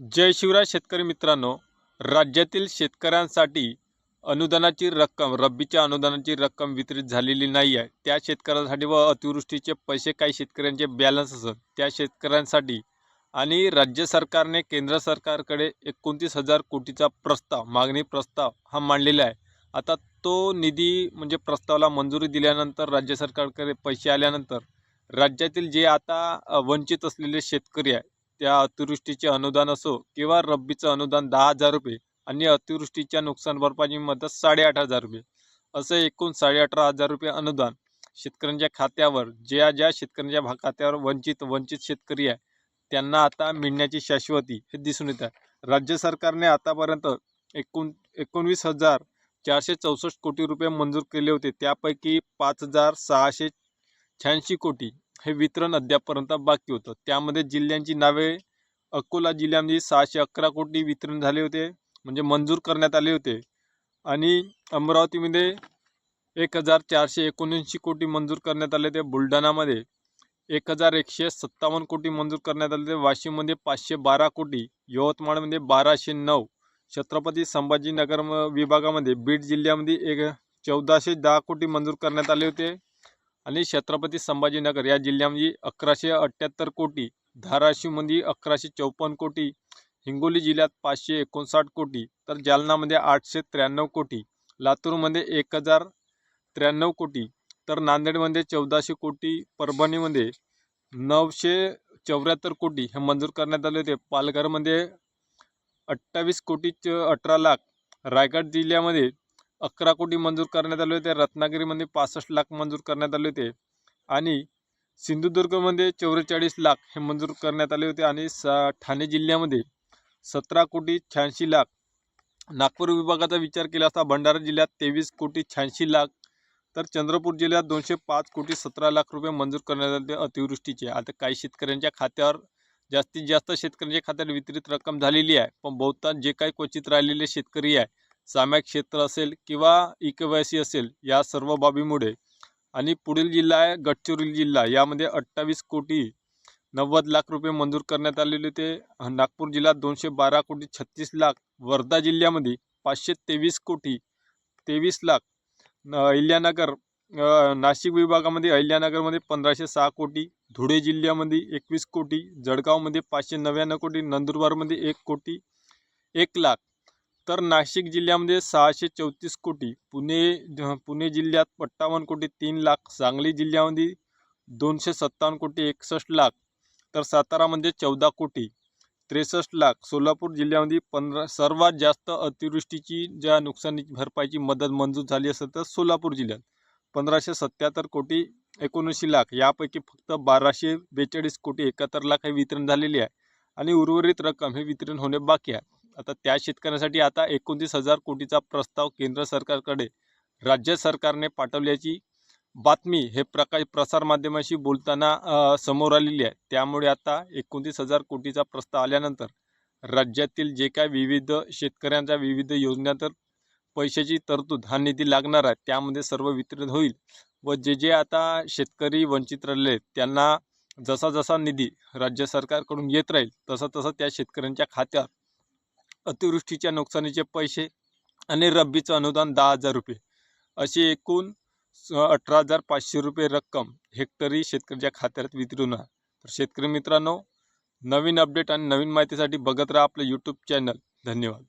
जय शिवराय शेतकरी मित्रांनो राज्यातील शेतकऱ्यांसाठी अनुदानाची रक्कम रब्बीच्या अनुदानाची रक्कम वितरित झालेली नाही आहे त्या शेतकऱ्यांसाठी व अतिवृष्टीचे पैसे काही शेतकऱ्यांचे बॅलन्स असत त्या शेतकऱ्यांसाठी आणि राज्य सरकारने केंद्र सरकारकडे एकोणतीस हजार कोटीचा प्रस्ताव मागणी प्रस्ताव हा मांडलेला आहे. आता तो निधी म्हणजे प्रस्तावाला मंजुरी दिल्यानंतर राज्य सरकारकडे पैसे आल्यानंतर राज्यातील जे आता वंचित असलेले शेतकरी आहे त्या अतिवृष्टीचे अनुदान असो किंवा रब्बीचं अनुदान दहा हजार रुपये आणि अतिवृष्टीच्या नुकसान भरपाई मदत साडेआठ हजार रुपये. असं एकूण साडेअठरा हजार रुपये अनुदान शेतकऱ्यांच्या खात्यावर ज्या ज्या शेतकऱ्यांच्या भा खात्यावर वंचित वंचित शेतकरी आहे त्यांना आता मिळण्याची शाश्वती हे दिसून येत आहे. राज्य सरकारने आतापर्यंत एकूण एकोणवीस हजार चारशे चौसष्ट कोटी रुपये मंजूर केले होते. त्यापैकी पाच हजार सहाशे शहाऐंशी कोटी हे वितरण अद्यापपर्यंत बाकी होतं. त्यामध्ये जिल्ह्यांची नावे अकोला जिल्ह्यामध्ये सहाशे अकरा कोटी वितरण झाले होते म्हणजे मंजूर करण्यात आले होते. आणि अमरावतीमध्ये एक हजार चारशे एकोणऐंशी कोटी मंजूर करण्यात आले होते बुलढाणामध्ये. एक हजार एकशे सत्तावन्न कोटी मंजूर करण्यात आले होते वाशिममध्ये पाचशे बारा कोटी यवतमाळमध्ये बाराशे नऊ छत्रपती संभाजीनगर विभागामध्ये बीड जिल्ह्यामध्ये एक चौदाशे दहा कोटी मंजूर करण्यात आले होते. आणि छत्रपती संभाजीनगर या जिल्ह्यामध्ये अकराशे अठ्ठ्याहत्तर कोटी धाराशिवमध्ये अकराशे चौपन्न कोटी हिंगोली जिल्ह्यात पाचशे एकोणसाठ कोटी तर जालनामध्ये आठशे त्र्याण्णव कोटी लातूरमध्ये एक हजार त्र्याण्णव कोटी तर नांदेडमध्ये चौदाशे कोटी परभणीमध्ये नऊशे चौऱ्याहत्तर कोटी हे मंजूर करण्यात आले होते. पालघरमध्ये अठ्ठावीस कोटी च- अठरा लाख रायगड जिल्ह्यामध्ये अकरा कोटी मंजूर करण्यात आले होते. रत्नागिरीमध्ये पासष्ट लाख मंजूर करण्यात आले होते. आणि सिंधुदुर्गमध्ये चौवेचाळीस लाख हे मंजूर करण्यात आले होते. आणि सा ठाणे जिल्ह्यामध्ये सतरा कोटी शहाऐंशी लाख. नागपूर विभागाचा विचार केला असता भंडारा जिल्ह्यात तेवीस कोटी शहाऐंशी लाख. तर चंद्रपूर जिल्ह्यात दोनशे पाच कोटी सतरा लाख रुपये मंजूर करण्यात आले होते अतिवृष्टीचे. आता काही शेतकऱ्यांच्या खात्यावर जास्तीत जास्त शेतकऱ्यांच्या खात्यावर वितरित रक्कम झालेली आहे. पण बहुतांश जे काही क्वचित राहिलेले शेतकरी आहे सामायिक क्षेत्र असेल किंवा इकवयसी असेल या सर्व बाबीमुळे आणि पुढील जिल्हा आहे गडचिरोली जिल्हा. यामध्ये अठ्ठावीस कोटी नव्वद लाख रुपये मंजूर करण्यात आलेले होते. नागपूर जिल्ह्यात दोनशे बारा कोटी छत्तीस लाख. वर्धा जिल्ह्यामध्ये पाचशे तेवीस कोटी तेवीस लाख. अहिल्यानगर नाशिक विभागामध्ये अहिल्यानगरमध्ये पंधराशे सहा कोटी. धुळे जिल्ह्यामध्ये एकवीस कोटी. जळगावमध्ये पाचशे नव्याण्णव कोटी. नंदुरबारमध्ये एक कोटी. एक लाख. तर नाशिक जिल्ह्यामध्ये सहाशे चौतीस कोटी पुणे ज- पुणे जिल्ह्यात पट्टावन्न कोटी तीन लाख सांगली जिल्ह्यामध्ये दोनशे सत्तावन्न कोटी एकसष्ट लाख तर सातारामध्ये चौदा कोटी त्रेसष्ट लाख सोलापूर जिल्ह्यामध्ये पंधरा सर्वात जास्त अतिवृष्टीची ज्या नुकसानीची भरपाईची मदत मंजूर झाली असेल तर सोलापूर जिल्ह्यात पंधराशे सत्याहत्तर कोटी एकोणऐंशी लाख यापैकी फक्त बाराशे बेचाळीस कोटी एकाहत्तर लाख हे वितरण झालेले आहे आणि उर्वरित रक्कम हे वितरण होणे बाकी आहे. आता त्या शेतकऱ्यांसाठी आता एकोणतीस हजार कोटीचा प्रस्ताव केंद्र सरकारकडे राज्य सरकारने पाठवल्याची बातमी हे प्रकाश प्रसारमाध्यमाशी बोलताना समोर आलेली आहे. त्यामुळे आता एकोणतीस हजार कोटीचा प्रस्ताव आल्यानंतर राज्यातील जे काय विविध शेतकऱ्यांच्या विविध योजना तर पैशाची तरतूद हा निधी लागणार आहे त्यामध्ये सर्व वितरण होईल व जे जे आता शेतकरी वंचित राहिले आहेत, त्यांना जसा जसा निधी राज्य सरकारकडून येत राहील तसं तसं त्या शेतकऱ्यांच्या खात्यात अतिवृष्टीच्या नुकसानीचे पैसे आणि रब्बीचं अनुदान दहा हजार रुपये. अशी एकूण स- अठरा हजार पाचशे रुपये रक्कम हेक्टरी शेतकऱ्याच्या खात्यात वितरून आहे. तर शेतकरी मित्रांनो नवीन अपडेट आणि नवीन माहितीसाठी बघत राहा आपलं यूट्यूब चॅनल धन्यवाद.